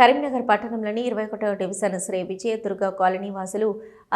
కరీంనగర్ పట్టణంలోని ఇరవై ఒకటవ డివిజన్ శ్రీ విజయదుర్గ కాలనీ వాసులు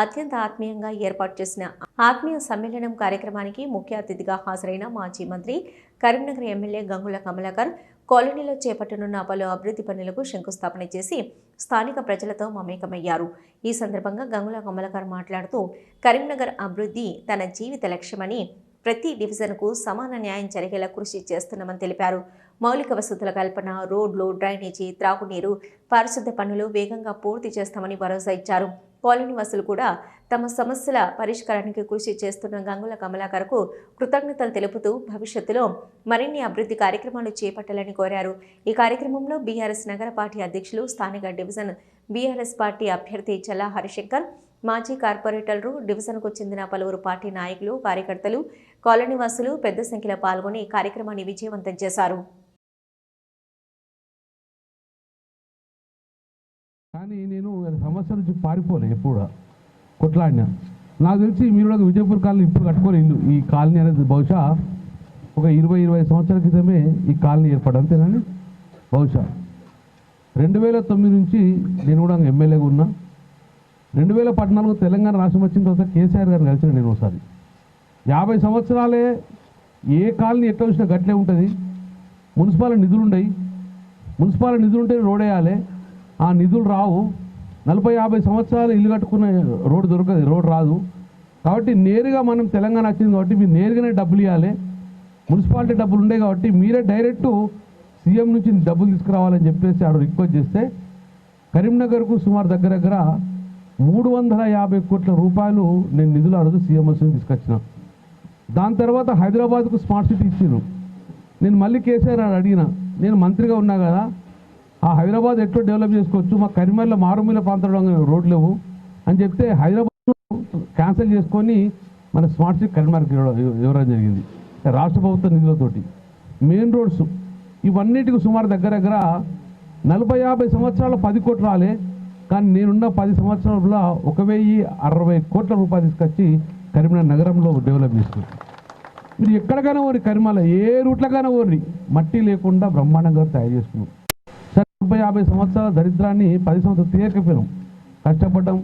అత్యంత ఆత్మీయంగా ఏర్పాటు చేసిన ఆత్మీయ సమ్మేళనం కార్యక్రమానికి ముఖ్య అతిథిగా హాజరైన మాజీ మంత్రి కరీంనగర్ ఎమ్మెల్యే గంగుల కమలాకర్ కాలనీలో చేపట్టనున్న పలు అభివృద్ధి పనులకు శంకుస్థాపన చేసి స్థానిక ప్రజలతో మమేకమయ్యారు. ఈ సందర్భంగా గంగుల కమలాకర్ మాట్లాడుతూ కరీంనగర్ అభివృద్ధి తన జీవిత లక్ష్యమని ప్రతి డివిజన్కు సమాన న్యాయం జరిగేలా కృషి చేస్తున్నామని తెలిపారు. మౌలిక వసతుల కల్పన రోడ్లు డ్రైనేజీ త్రాగునీరు పారిశుద్ధ పనులు వేగంగా పూర్తి చేస్తామని భరోసా ఇచ్చారు. కాలనీవాసులు కూడా తమ సమస్యల పరిష్కారానికి కృషి చేస్తున్న గంగుల కమలాకర్కు కృతజ్ఞతలు తెలుపుతూ భవిష్యత్తులో మరిన్ని అభివృద్ధి కార్యక్రమాలు చేపట్టాలని కోరారు. ఈ కార్యక్రమంలో బీఆర్ఎస్ నగర పార్టీ అధ్యక్షులు స్థానిక డివిజన్ బీఆర్ఎస్ పార్టీ అభ్యర్థి చల్లా హరిశంకర్ మాజీ కార్పొరేటర్లు డివిజన్కు చెందిన పలువురు పార్టీ నాయకులు కార్యకర్తలు కాలనీవాసులు పెద్ద సంఖ్యలో పాల్గొని కార్యక్రమాన్ని విజయవంతం చేశారు. కానీ నేను సమస్య నుంచి పారిపోలే ఎప్పుడు కొట్లాడినా. నాకు తెలిసి మీరు కూడా విజయపూర్ కాలనీ ఇప్పుడు కట్టుకోలే ఇల్లు ఈ కాలనీ అనేది బహుశా ఒక ఇరవై ఇరవై సంవత్సరాల క్రితమే ఈ కాలనీ ఏర్పడ అంతేనండి? బహుశా. రెండు వేల తొమ్మిది నుంచి నేను కూడా ఎమ్మెల్యేగా ఉన్నా. రెండు వేల పద్నాలుగు తెలంగాణ రాష్ట్రం వచ్చిన తర్వాత కేసీఆర్ గారిని కలిసిన నేను ఒకసారి. యాభై సంవత్సరాలే ఏ కాలనీ ఎట్లా వచ్చినా గట్లే ఉంటుంది. మున్సిపాల నిధులు ఉండయి మున్సిపాల్ నిధులు ఉంటే రోడ్ వేయాలి. ఆ నిధులు రావు. నలభై యాభై సంవత్సరాలు ఇల్లు కట్టుకున్న రోడ్డు దొరకదు రోడ్ రాదు. కాబట్టి నేరుగా మనం తెలంగాణ వచ్చింది కాబట్టి మీరు నేరుగానే డబ్బులు ఇవ్వాలి. మున్సిపాలిటీ డబ్బులు ఉండే కాబట్టి మీరే డైరెక్ట్ సీఎం నుంచి డబ్బులు తీసుకురావాలని చెప్పేసి ఆడ రిక్వెస్ట్ చేస్తే కరీంనగర్కు సుమారు దగ్గర దగ్గర మూడు వందల యాభై కోట్ల రూపాయలు నేను నిధులు అడుగు సీఎం నుంచి తీసుకొచ్చిన. దాని తర్వాత హైదరాబాద్కు స్మార్ట్ సిటీ ఇచ్చిండ్రు. నేను మళ్ళీ కేసీఆర్ అడిగిన నేను మంత్రిగా ఉన్నా కదా ఆ హైదరాబాద్ ఎట్లా డెవలప్ చేసుకోవచ్చు? మా కరిమల్ల మారుమూల ప్రాంతంలో రోడ్లు లేవు. అని చెప్తే హైదరాబాద్ క్యాన్సిల్ చేసుకొని మన స్మార్ట్ సిటీ కరిమార్కి ఇవ్వడం జరిగింది. రాష్ట్ర ప్రభుత్వ నిధులతోటి. మెయిన్ రోడ్స్ ఇవన్నిటికి సుమారు దగ్గర దగ్గర నలభై యాభై సంవత్సరాలు పది కోట్లు రాలే. కానీ నేనున్న పది సంవత్సరాల ఒక వెయ్యి అరవై కోట్ల రూపాయలు తీసుకొచ్చి కరీంనగర్ నగరంలో డెవలప్ చేసుకున్నాను మీరు ఎక్కడికైనా ఓరి కరిమాల ఏ రూట్లకైనా ఓరి మట్టి లేకుండా బ్రహ్మాండంగా తయారు చేసుకున్నాం. ముప్పై యాభై సంవత్సరాల దరిద్రాన్ని పది సంవత్సరాలు తీయకపోయినాం కష్టపడ్డాం.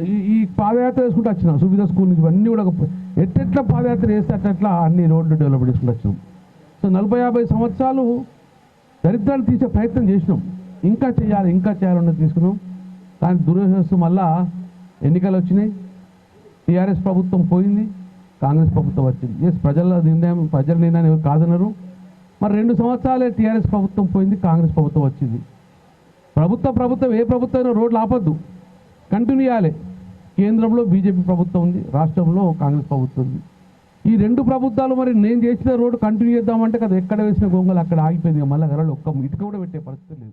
ఈ- పాదయాత్ర వేసుకుంటూ వచ్చినాం. సువిధ స్కూల్ నుంచి అన్నీ కూడా ఎట్టెట్ల ఎట్టెట్లా పాదయాత్ర వేస్తే అట్లా అన్ని రోడ్లు డెవలప్ చేసుకుంటూ వచ్చినాం. సో నలభై యాభై సంవత్సరాలు దరిద్రాన్ని తీసే ప్రయత్నం చేసినాం. ఇంకా చేయాలి ఇంకా చేయాలన్నది తీసుకున్నాం. కానీ దురదృష్టం మళ్ళా ఎన్నికలు వచ్చినాయి. టీఆర్ఎస్ ప్రభుత్వం పోయింది. కాంగ్రెస్ ప్రభుత్వం వచ్చింది. ఎస్ ప్రజల నిర్ణయం ప్రజల నిర్ణయాన్ని ఎవరు కాదన్నారు. మరి రెండు సంవత్సరాలే టీఆర్ఎస్ ప్రభుత్వం పోయింది కాంగ్రెస్ ప్రభుత్వం వచ్చింది. ప్రభుత్వ ప్రభుత్వం ఏ ప్రభుత్వం అయినా రోడ్లు ఆపద్దు. కంటిన్యూ చేయాలి. కేంద్రంలో బీజేపీ ప్రభుత్వం ఉంది రాష్ట్రంలో కాంగ్రెస్ ప్రభుత్వం ఉంది. ఈ రెండు ప్రభుత్వాలు మరి నేను చేసిన రోడ్డు కంటిన్యూ చేద్దామంటే కదా ఎక్కడ వేసిన గొంగలు అక్కడ ఆగిపోయింది మళ్ళీ గరలు ఒక్క ఇటుక కూడా పెట్టే పరిస్థితి లేదు.